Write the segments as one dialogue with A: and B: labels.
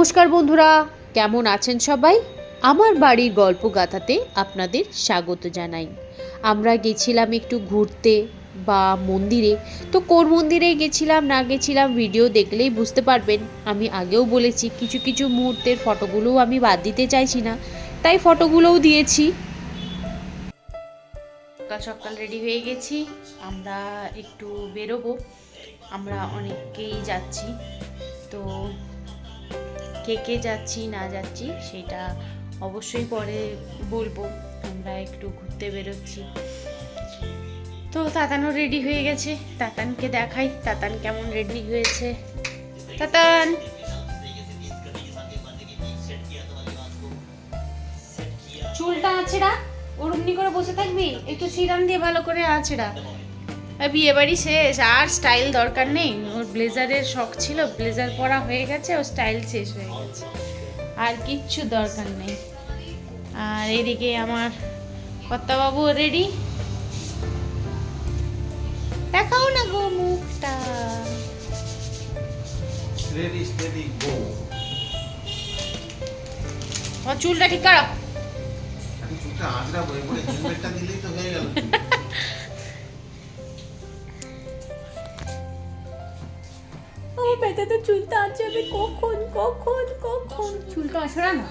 A: নমস্কার বন্ধুরা, কেমন আছেন সবাই? আমার বাড়ির গল্প গাথাতে আপনাদের স্বাগত জানাই। আমরা গেছিলাম একটু ঘুরতে বা মন্দিরে। তো কোন মন্দিরে গেছিলাম, না গেছিলাম ভিডিও দেখলেই বুঝতে পারবেন। আমি আগেও বলেছি, কিছু কিছু মুহূর্তের ফটোগুলোও আমি বাদ দিতে চাইছি না। তাই ফটোগুলোও দিয়েছি। সকাল সকাল রেডি হয়ে গেছি, আমরা একটু বেরোবো। আমরা অনেকেই যাচ্ছি। তো কে কে যাচ্ছি, না যাচ্ছি, সেটা অবশ্যই পরে বলব। আমরা একটু ঘুরতে বেরোচ্ছি। তো তাতানও রেডি হয়ে গেছে। তাতানকে দেখাই। তাতান কেমন রেডি হয়েছে? তাতান! চুলটা আছেড়া? ওরমনি করে বসে থাকবি? একটু সিরাম দিয়ে ভালো করে আছেড়া। বিয়ে বাড়ি শেষ আর স্টাইল দরকার নেই। ওর ব্লেজারের শখ ছিল ব্লেজার পরা হয়ে গেছে ও স্টাইল শেষ হয়ে গেছে। আর কিচ্ছু দরকার নেই। আর এদিকে আমার কর্তাবাবু রেডি দেখাও না গো মুখটা। চুলটা ঠিক করো।
B: চুলটা আঁচড়াবো এরপরে হেলমেটটা দিলেই তো হয়ে গেল।
A: ব্যথাতে চুলটা আঁচড়াবে কখন কখন কখন? চুলটা আঁচড়া না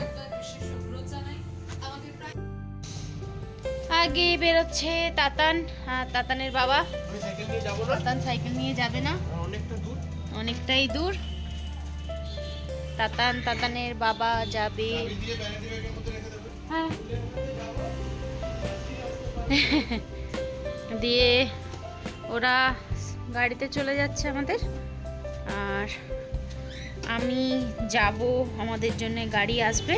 A: আগে বেরোচ্ছে তাতান তাতানের বাবা।
B: আমি
A: তাতান সাইকেল নিয়ে যাবে না। অনেকটাই দূর। তাতান তাতানের বাবা যাবে। হ্যাঁ। দিয়ে ওরা গাড়িতে চলে যাচ্ছে আমাদের। আর আমি যাব, আমাদের জন্য গাড়ি আসবে।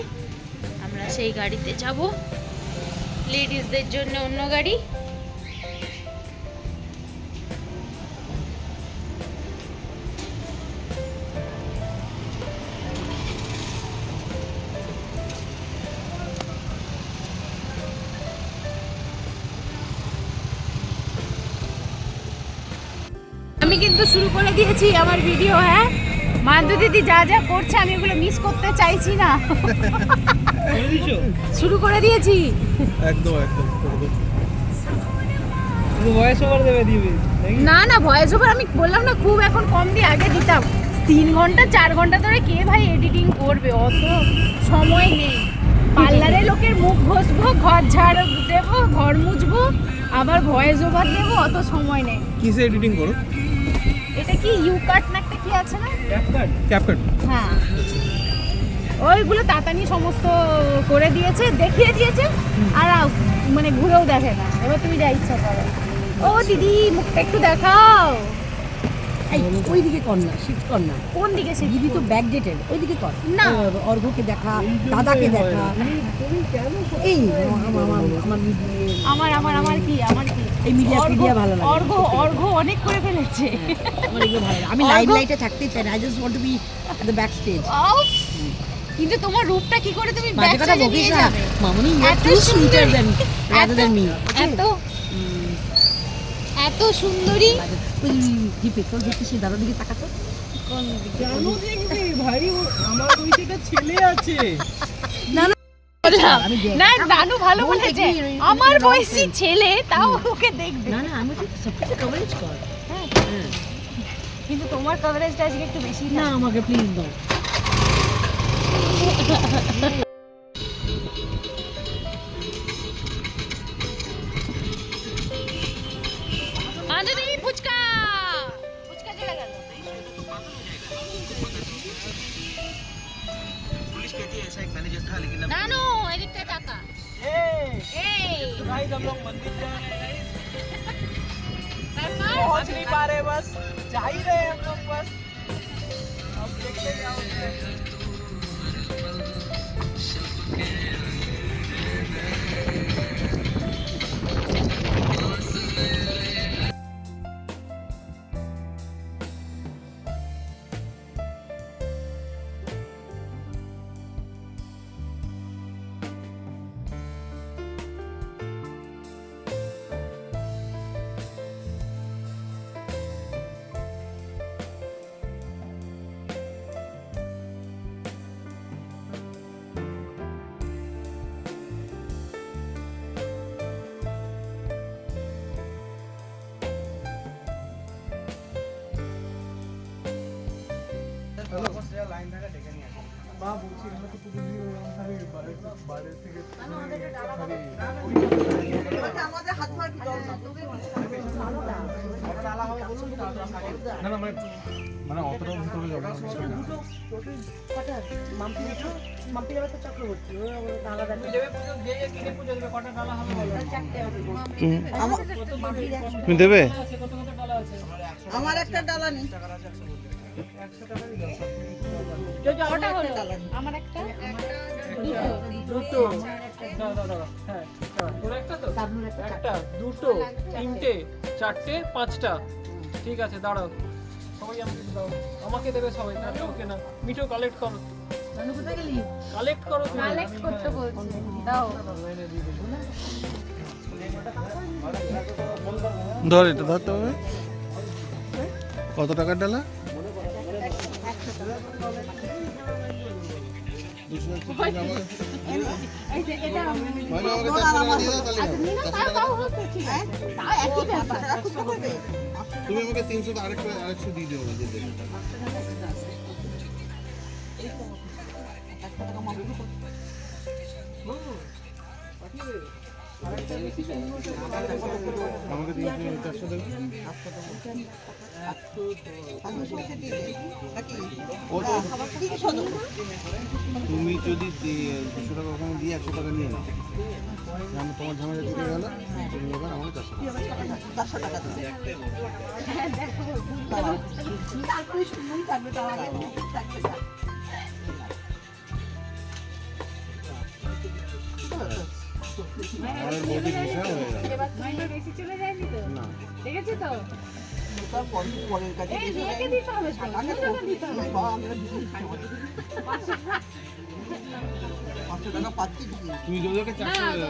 A: আমরা সেই গাড়িতে যাব। লেডিসদের জন্য অন্য গাড়ি। আমি কিন্তু শুরু করে দিয়েছি আমার ভিডিও হ্যাঁ? মান্দু দিদি যা যা করছে আমি ওগুলো মিস করতে চাইছি না। শুরু করে দিয়েছি।
C: একদম একদম?
A: না না ভয়েস ওভার আমি বললাম না খুব এখন কম দিয়ে আগে দিতাম। তিন ঘণ্টা চার ঘণ্টা ধরে কে ভাই এডিটিং করবে? অত সময় নেই। পার্লারে লোকের মুখ ঘষবো ঘর ঝাড় দেবো ঘর মুছবো আবার ভয়েস ওভার দেবো অত সময় নেই।
C: কিসে এডিটিং করো?
A: কি ইউ কাট না একটা কি আছে না?
C: ক্যাপকাট ক্যাপকাট
A: হ্যাঁ। ওইগুলো তাতানি সমস্ত করে দিয়েছে দেখিয়ে দিয়েছে আর মানে ঘুরেও দেখে না। এবার তুমি যা ইচ্ছা করো। ও দিদি মুখটা একটু দেখাও।
D: এই ওইদিকে কর না শিফট কর না।
A: কোন দিকে সে
D: দিদি তো ব্যাক ডেটেড ওইদিকে কর।
A: না।
D: ও, অর্ঘ্যকে দেখা দাদাকে দেখা। এই আমার আমার আমার
A: আমার আমার আমার কি আমার কি?
D: এই মিডিয়া ফিডিয়া ভালো লাগে।
A: অর্ঘ্য অর্ঘ্য অনেক করে ফেলেছে।
D: আমার এগুলো ভালো লাগে। আমি
A: অর্ঘ্য-
D: লাইভ লাইটে থাকতে চাই না। I just want to be the back stage
A: কিন্তু তোমার রূপটা কি করে তুমি ব্যাক
D: বকিস
A: নিয়ে যাবে?
D: মামনি ইউ আর
A: এত
D: টু সুইটার
A: সুন্দরী।
D: দেন রাদার দেন মি
A: এত এত সুন্দরী।
D: ওই দেখতে সেই দাদার দিকে তাকাতো।
A: কোন দিকে
C: ভাই আমার ওই ছেলে আছে।
D: দেখ-
A: না নানু ভালো বলেছে আমার বয়সী ছেলে তাও ওকে দেখবে।
D: না না আমি সব কিছু কভারেজ কর।
A: হ্যাঁ,
D: হ্যাঁ।
A: কিন্তু তোমার কভারেজটা আজকে একটু বেশি
D: না। আমাকে প্লিজ দাও।
A: আনন্দ कितना जाता। तो
C: गाइस हम लोग मंदिर जा रहे नहीं पा रहे बस जा ही रहे हम लोग बस। अब देखते क्या होता है। মা বলছি এখানে তো পুজো দিয়ে বাইরে বাইরে থেকে
D: আমাদের হাত ধোয়ার কি দরকার
C: না না মানে মানে অতটা ভিতরে যাব না বিষয়
D: মাম্পি মাম্পি যাবে তো চক্রবর্তী ও আলাদা
E: তুমি দেবে
D: আমার একটা ডালা নেই
C: দুটো হ্যাঁ একটা তো। একটা দুটো তিনটে চারটে পাঁচটা ঠিক আছে দাঁড়াও সবাই আমাকে দাও আমাকে দেবে সবাই না ওকে না মিঠো কালেক্ট করো কালেক্ট করো
E: কত টাকার ডালা? তুমি আমাকে তিনশো আরেকশো আরেকশো দিয়ে দেবো দেবে তুমি যদি দুশো টাকা ওখানে দিয়ে একশো টাকা নিয়ে নাও তোমার ঝামেলা ঢুকে গেল, তুমি এবার আমাকে চারশো টাকা
A: এবার তুমি বেশি চলে যায়নি তো
E: না
A: দেখেছি তো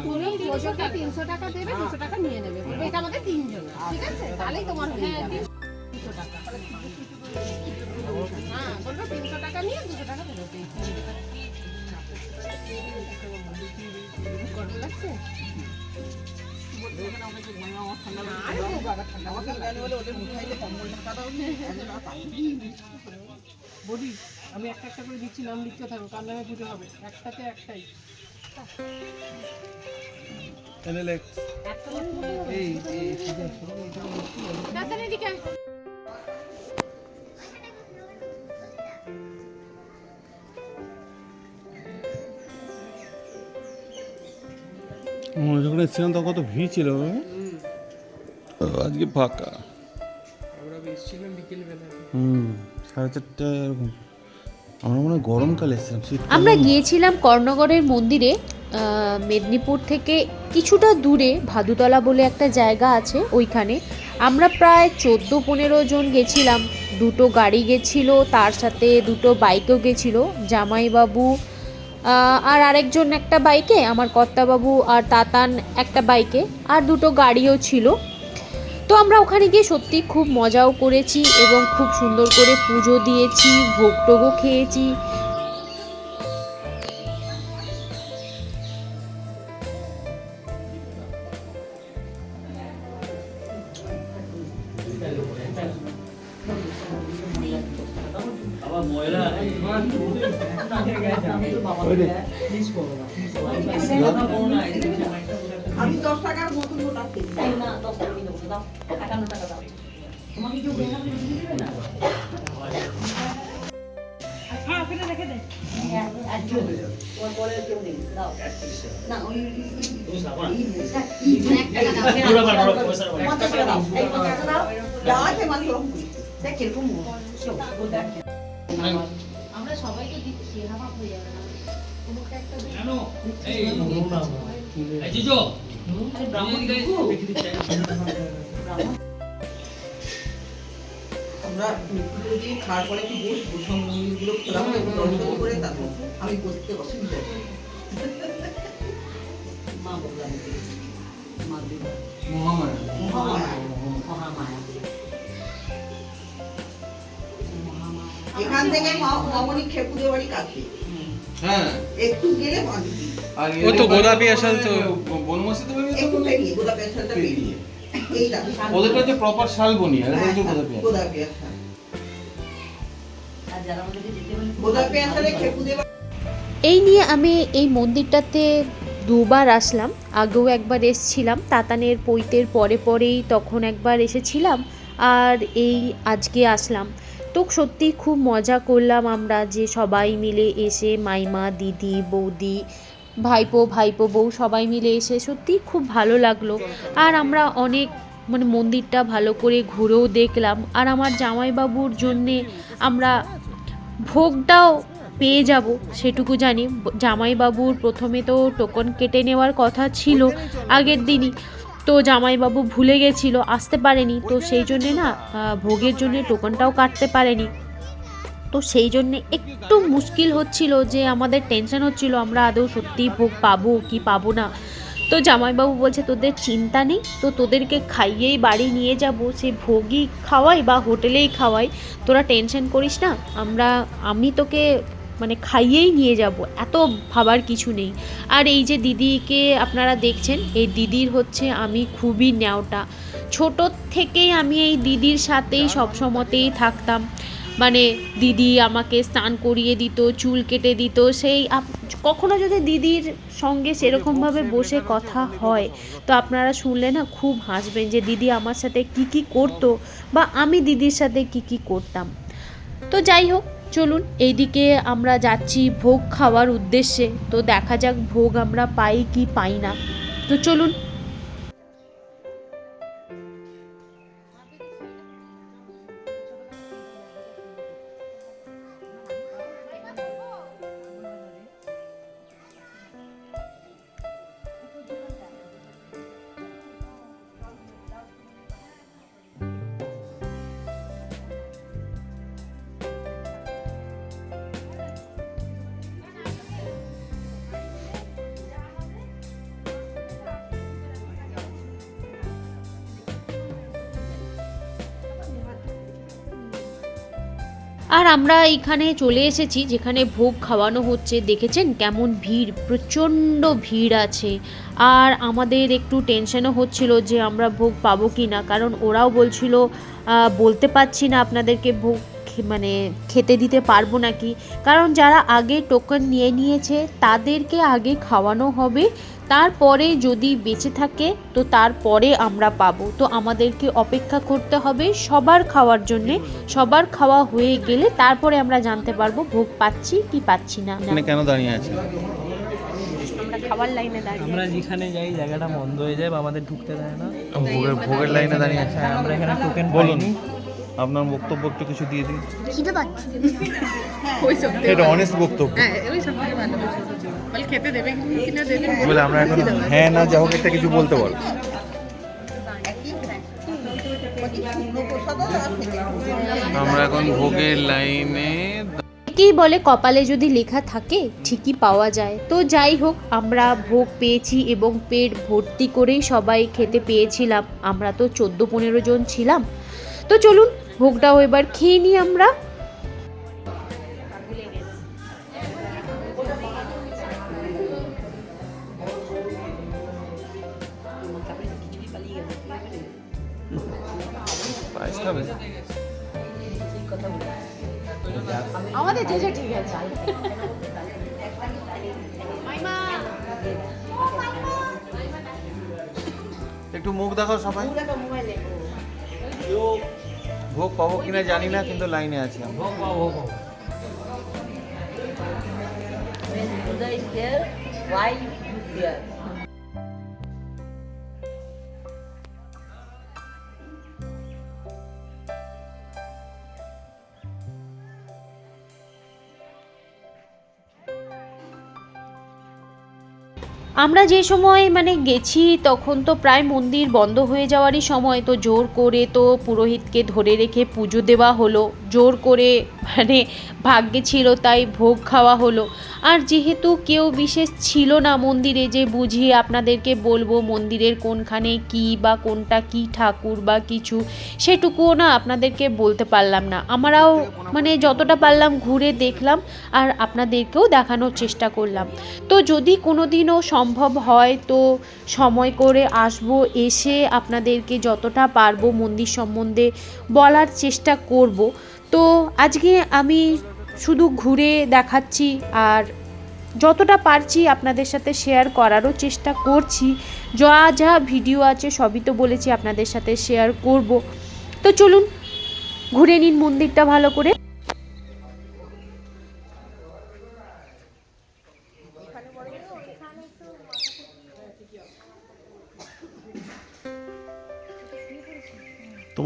E: তুমি
A: দুশোকে তিনশো টাকা দেবে দুশো টাকা নিয়ে নেবে এটা আমাদের তোমার হয়ে বলবে তিনশো টাকা নিয়ে দুশো টাকা দেবে গরম লাগছে
C: বলি আমি একটা একটা করে দিচ্ছি নাম লিখতে থাকব কার নামে পুজো হবে একটাতে একটাই
E: এই এই যখন এসেছিলাম তখন কত ভিড় ছিল আজকে ফাঁকা।
C: আমরা
E: হুম সাড়ে চারটে এরকম। আমরা মনে হয় গরমকালে এসেছিলাম
F: আমরা গিয়েছিলাম কর্ণগড়ের মন্দিরে মেদিনীপুর থেকে কিছুটা দূরে ভাদুতলা বলে একটা জায়গা আছে ওইখানে। আমরা প্রায় চোদ্দ পনেরো জন গেছিলাম। দুটো গাড়ি গেছিল তার সাথে দুটো বাইকও গেছিল। জামাইবাবু আর আরেকজন একটা বাইকে, আমার কর্তাবাবু আর তাতান একটা বাইকে, আর দুটো গাড়িও ছিল। তো আমরা ওখানে গিয়ে সত্যি খুব মজাও করেছি এবং খুব সুন্দর করে পুজো দিয়েছি, ভোগ টোগও খেয়েছি।
D: আমি দশ টাকার মতন না? দশ টাকা দাও। একান্ন টাকা দাও। তোমাকে কেউ দেবে না? হ্যাঁ ওখানে রেখে দে। ওর
A: আমরা সবাইকে দিচ্ছি হাফ হয়ে যাবে না।
D: আমরা দিয়ে খাওয়ার পরে একটু বসবো সব মন্দিরগুলো খোলা হবে এবং দর্শন করে তারপর আমি বসতে অসুবিধা মা বললাম মা মহামায়া। মহামায়া। এখান থেকে মা- মামনি খেপুদের বাড়ি কাছে।
E: হ্যাঁ।
D: একটু গেলে
C: ও তো গোলাপি আসাল তো।
E: বনমাসি তো বেরিয়ে
D: একটু
E: তো
D: গোলাপি আসালটা পেরিয়ে। এই দেখো
E: প্রপার শালবনি আর এটা গোলাপি
D: গোলাপি আসাল। বোধহয় পেঁয়াজটা খেপু
F: এই নিয়ে আমি এই মন্দিরটাতে দুবার আসলাম। আগেও একবার এসছিলাম। তাতানের পৈতের পরে পরেই তখন একবার এসেছিলাম। আর এই আজকে আসলাম। তো সত্যি খুব মজা করলাম আমরা যে সবাই মিলে এসে মাইমা, দিদি, বৌদি, ভাইপো ভাইপো, বউ সবাই মিলে এসে সত্যি খুব ভালো লাগল। আর আমরা অনেক মানে মন্দিরটা ভালো করে ঘুরেও দেখলাম। আর আমার জামাইবাবুর জন্যে আমরা ভোগটাও পেয়ে যাব, সেটুকু জানি। জামাইবাবুর প্রথমে তো টোকন কেটে নেওয়ার কথা ছিল, আগের দিনই। তো জামাইবাবু ভুলে গেছিল, আসতে পারেনি। তো সেই জন্যে না ভোগের জন্য টোকনটাও কাটতে পারেনি। তো সেই জন্যে একটু মুশকিল হচ্ছিল যে আমাদের টেনশন হচ্ছিল, আমরা আদৌ সত্যিই ভোগ পাবো কি পাবো না। তো জামাইবাবু বলছে, তোদের চিন্তা নেই, তো তোদেরকে খাইয়েই বাড়ি নিয়ে যাব। সে ভোগই খাওয়াই বা হোটেলেই খাওয়াই। তোরা টেনশন করিস না, আমরা, আমি তোকে মানে খাইয়েই নিয়ে যাব এত ভাবার কিছু নেই। আর এই যে দিদিকে আপনারা দেখছেন এই দিদির হচ্ছে আমি খুবই ন্যাওটা। ছোট থেকেই আমি এই দিদির সাথেই সবসময়তেই থাকতাম। মানে দিদি আমাকে স্নান করিয়ে দিত চুল কেটে দিত সেই কখনো যদি দিদির সঙ্গে সেরকমভাবে বসে কথা হয় তো আপনারা শুনলে না খুব হাসবেন যে দিদি আমার সাথে কি কি করতো বা আমি দিদির সাথে কি কি করতাম। তো যাই হোক চলুন, এইদিকে আমরা যাচ্ছি ভোগ খাওয়ার উদ্দেশ্যে। তো দেখা যাক ভোগ আমরা পাই কি পাই না। তো চলুন আর আমরা এখানে চলে এসেছি, যেখানে ভোগ খাওয়ানো হচ্ছে। দেখেছেন কেমন ভিড়, প্রচণ্ড ভিড় আছে। আর আমাদের একটু টেনশনও হচ্ছিল যে আমরা ভোগ পাবো কি না কারণ ওরাও বলছিল বলতে পারছি না আপনাদেরকে ভোগ মানে খেতে দিতে পারব নাকি। কারণ যারা আগে টোকন নিয়ে নিয়েছে, তাদেরকে আগে খাওয়ানো হবে। তারপরে যদি বেঁচে থাকে তো তারপরে আমরা পাবো। তো আমাদেরকে অপেক্ষা করতে হবে সবার খাওয়ার জন্যে। সবার খাওয়া হয়ে গেলে তারপরে আমরা জানতে পারব ভোগ পাচ্ছি কি পাচ্ছি না।
E: কেন দাঁড়িয়ে আছে
A: আমরা খাবার লাইনে দাঁড়িয়ে
C: আমরা যেখানে যাই জায়গাটা বন্ধ হয়ে যায় বা আমাদের ঢুকতে দেয় না।
E: ভোগের ভোগের লাইনে দাঁড়িয়ে আছে।
C: হ্যাঁ আমরা এখানে টোকেন
E: বলুন।
C: বলুন
E: আপনার বক্তব্য একটু কিছু দিয়ে দিন।
G: খিদে পাচ্ছে।
E: এটা অনেস্ট বক্তব্য।
A: হ্যাঁ ওই সব থেকে ভালো। বল খেতে দেবে কিনা দেবে?
E: বলে আমরা এখন হ্যাঁ না যা হোক একটা কিছু বলতে বল। আমরা এখন ভোগের লাইনে
F: বলে কপালে যদি লেখা থাকে ঠিকই পাওয়া যায়। তো যাই হোক আমরা ভোগ পেয়েছি এবং পেট ভর্তি করেই সবাই খেতে পেয়েছিলাম। আমরা তো চোদ্দ পনেরো জন ছিলাম। তো চলুন ভোগটাও এবার খেয়ে নিই আমরা।
A: আমাদের যে যে ঠিক আছে।
E: একটু মুখ দেখাও সবাই। ভোগ পাবো কিনা জানি না কিন্তু লাইনে আছি
D: Buddha is
F: আমরা যে সময় মানে গেছি, তখন তো প্রায় মন্দির বন্ধ হয়ে যাওয়ারই সময়। তো জোর করে তো পুরোহিতকে ধরে রেখে পুজো দেওয়া হলো। জোর করে মানে ভাগ্যে ছিল, তাই ভোগ খাওয়া হলো। আর যেহেতু কেউ বিশেষ ছিল না মন্দিরে, যে বুঝিয়ে আপনাদেরকে বলব মন্দিরের কোনখানে কি বা কোনটা কি ঠাকুর বা কিছু, সেটুকুও না আপনাদেরকে বলতে পারলাম না। আমরাও মানে যতটা পারলাম ঘুরে দেখলাম আর আপনাদেরকেও দেখানোর চেষ্টা করলাম। তো যদি কোনো দিনও সম্ভব হয়, তো সময় করে আসব, এসে আপনাদেরকে যতটা পারব মন্দির সম্বন্ধে বলার চেষ্টা করব। তো আজকে আমি শুধু ঘুরে দেখাচ্ছি আর যতটা পারছি আপনাদের সাথে শেয়ার করারও চেষ্টা করছি। যা যা ভিডিও আছে সবই তো বলেছি আপনাদের সাথে শেয়ার করব। তো চলুন, ঘুরে নিন মন্দিরটা ভালো করে।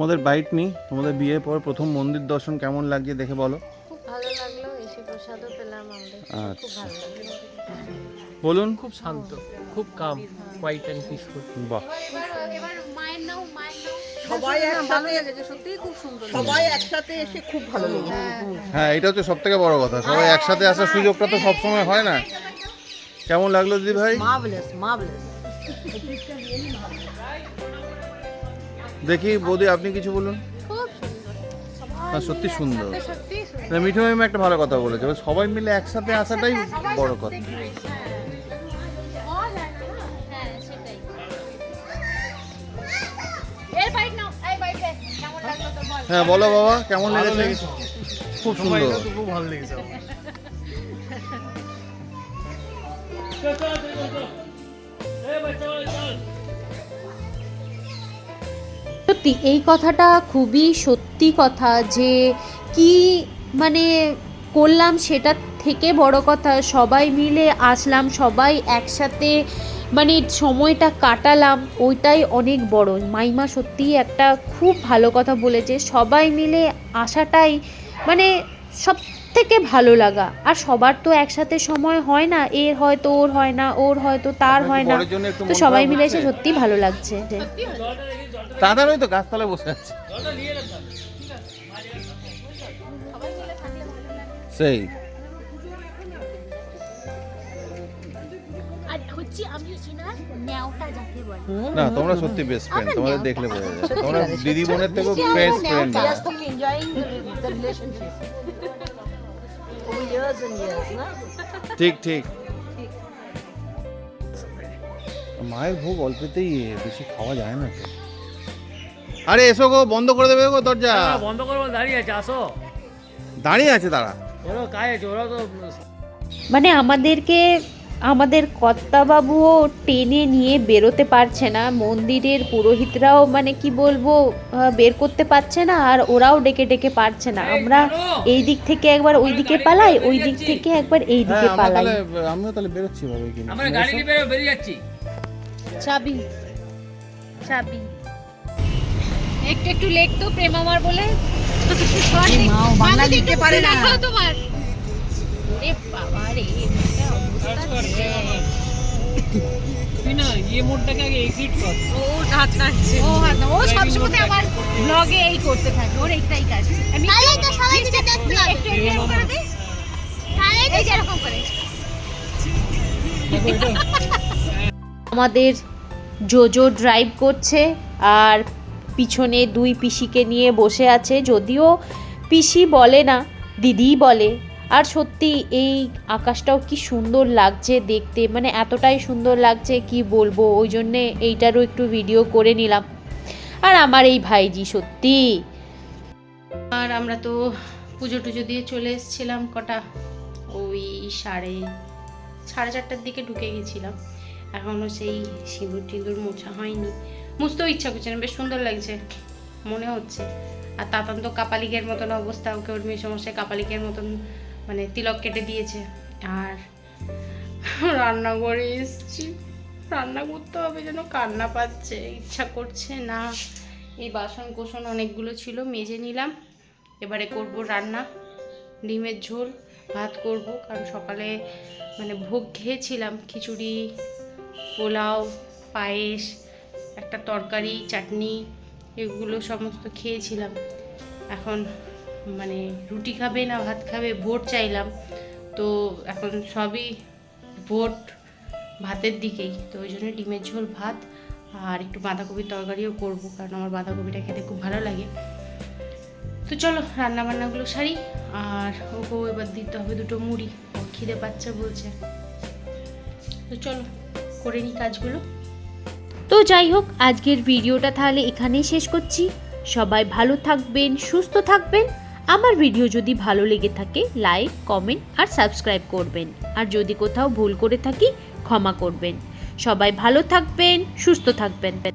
E: তোমাদের বাইট নি তোমাদের বিয়ের পর প্রথম মন্দির দর্শন কেমন লাগছে দেখে বলো।
G: খুব ভালো লাগল এসে প্রসাদও পেলাম আমাদের। খুব
E: আচ্ছা।
G: ভালো লাগল।
E: বলুন।
C: খুব শান্ত খুব কাম কোয়াইট অ্যান্ড পিসফুল
E: বাহ।
D: সবাই একসাথে
G: সত্যিই খুব সুন্দর
D: সবাই একসাথে এসে খুব ভালো লেগেছে।
E: হ্যাঁ। এটা হচ্ছে সব থেকে বড় কথা। সবাই একসাথে আসার সুযোগটা তো সবসময় হয় না। কেমন লাগল দিদি ভাই?
G: মার্ভেলাস মার্ভেলাস
E: দেখি বৌদি আপনি কিছু বলুন। হ্যাঁ সত্যি সুন্দর। মিঠু ম্যাম একটা ভালো কথা বলেছে। এবার সবাই মিলে একসাথে আসাটাই বড় কথা। হ্যাঁ। বলো বাবা কেমন লেগেছে? খুব সুন্দর।
C: খুব ভালো লেগেছে
F: সত্যি এই কথাটা খুবই সত্যি কথা যে কি মানে করলাম সেটা থেকে বড় কথা সবাই মিলে আসলাম সবাই একসাথে মানে সময়টা কাটালাম ওইটাই অনেক বড়। মাইমা সত্যিই একটা খুব ভালো কথা বলেছে সবাই মিলে আসাটাই মানে সব থেকে ভালো লাগা। আর সবার তো একসাথে সময় হয় না এর হয়তো ওর হয় না ওর হয়তো তার হয় না। তো সবাই মিলে এসে সত্যি ভালো লাগছে।
E: দাদার ওই তো গাছতলায় বসে আছে। সেই। না তোমরা সত্যি বেস্ট ফ্রেন্ড তোমাদের দেখলে বোঝা যায়। তোমরা দিদি বোনের থেকেও বেস্ট ফ্রেন্ড ঠিক ঠিক। মায়ের ভোগ অল্পতেই বেশি খাওয়া যায় না। তো আরে এসো গো বন্ধ করে দেবে গো দরজা।
C: বন্ধ করব দাঁড়িয়ে আছে আসো।
E: দাঁড়িয়ে আছে তারা
C: ওরা কাজ আছে ওরা তো
F: মানে আমাদেরকে আমাদের কর্তাবাবুও টেনে নিয়ে বেরোতে পারছে না মন্দিরের পুরোহিতরাও মানে কি বলব বের করতে পারছে না আর ওরাও ডেকে ডেকে পারছে না। আমরা এই দিক থেকে একবার ওই দিকে পালাই ওই দিক থেকে একবার এই
E: হ্যাঁ
F: দিকে পালাই।
E: তাহলে আমিও তাহলে বেরোচ্ছি ভাবে কিনা
C: আমরা গাড়ি নিয়ে বেরিয়ে যাচ্ছি।
A: চাবি। চাবি। একটু একটু লেখ তো প্রেম আমার বলে।
G: বাংলা লিখতে পারে না।
A: তোমার। বাবা রে?
C: না ইয়ে মোড়টাকে আগে এক্সিট কর।
A: ও হাত ও হাত ও সবসময় আমার ব্লগে এই করতে থাকে। ওর এইটাই কাজ। আমি
H: তাহলে তো সবাই মিলে দেখতে পাবে।
A: একটু এরকম করে দে
H: তাহলে
A: এই যে এরকম করে।
F: আমাদের জোজো ড্রাইভ করছে। আর পিছনে দুই পিসিকে নিয়ে বসে আছে, যদিও পিসি বলে না, দিদিই বলে। আর সত্যি এই আকাশটাও কি সুন্দর লাগছে দেখতে মানে এতটাই সুন্দর লাগছে কি বলব, ওই জন্যে এইটারও একটু ভিডিও করে নিলাম। আর আমার এই ভাইজি, সত্যি।
A: আর আমরা তো পুজো টুজো দিয়ে চলে এসেছিলাম কটা? ওই সাড়ে সাড়ে চারটার দিকে ঢুকে গেছিলাম। এখনও সেই সিঁদুর টিঁদুর মোছা হয়নি। মুছতেও ইচ্ছা করছে না, বেশ সুন্দর লাগছে, মনে হচ্ছে। আর তাতান তো কাপালিকের মতন অবস্থা, ওকে ওর মেয়ে সমস্যায় কাপালিকের মতন মানে তিলক কেটে দিয়েছে। আর রান্না করে এসছি, রান্না করতে হবে যেন কান্না পাচ্ছে, ইচ্ছা করছে না। এই বাসন কোসন অনেকগুলো ছিল, মেজে নিলাম। এবারে করব রান্না, ডিমের ঝোল, ভাত করব, কারণ সকালে মানে ভোগ খেয়েছিলাম, খিচুড়ি পোলাও, পায়েস, একটা তরকারি, চাটনি, এগুলো সমস্ত খেয়েছিলাম। এখন মানে রুটি খাবে না, ভাত খাবে, ভোট চাইলাম। তো এখন সবই ভোট ভাতের দিকেই। তো ওই জন্য ডিমের ঝোল, ভাত আর একটু বাঁধাকপির তরকারিও করব, কারণ আমার বাঁধাকপিটা খেতে খুব ভালো লাগে। তো চলো রান্না বান্নাগুলো সারি। আর ওকেও এবার দিতে হবে দুটো মুড়ি। খিদে পাচ্ছে বলছে। তো চলো। করে নিই কাজগুলো।
F: তো যাই হোক, আজকের ভিডিওটা তাহলে এখানেই শেষ করছি। সবাই ভালো থাকবেন, সুস্থ থাকবেন। আমার ভিডিও যদি ভালো লেগে থাকে, লাইক, কমেন্ট আর সাবস্ক্রাইব করবেন। আর যদি কোথাও ভুল করে থাকি, ক্ষমা করবেন। সবাই ভালো থাকবেন, সুস্থ থাকবেন।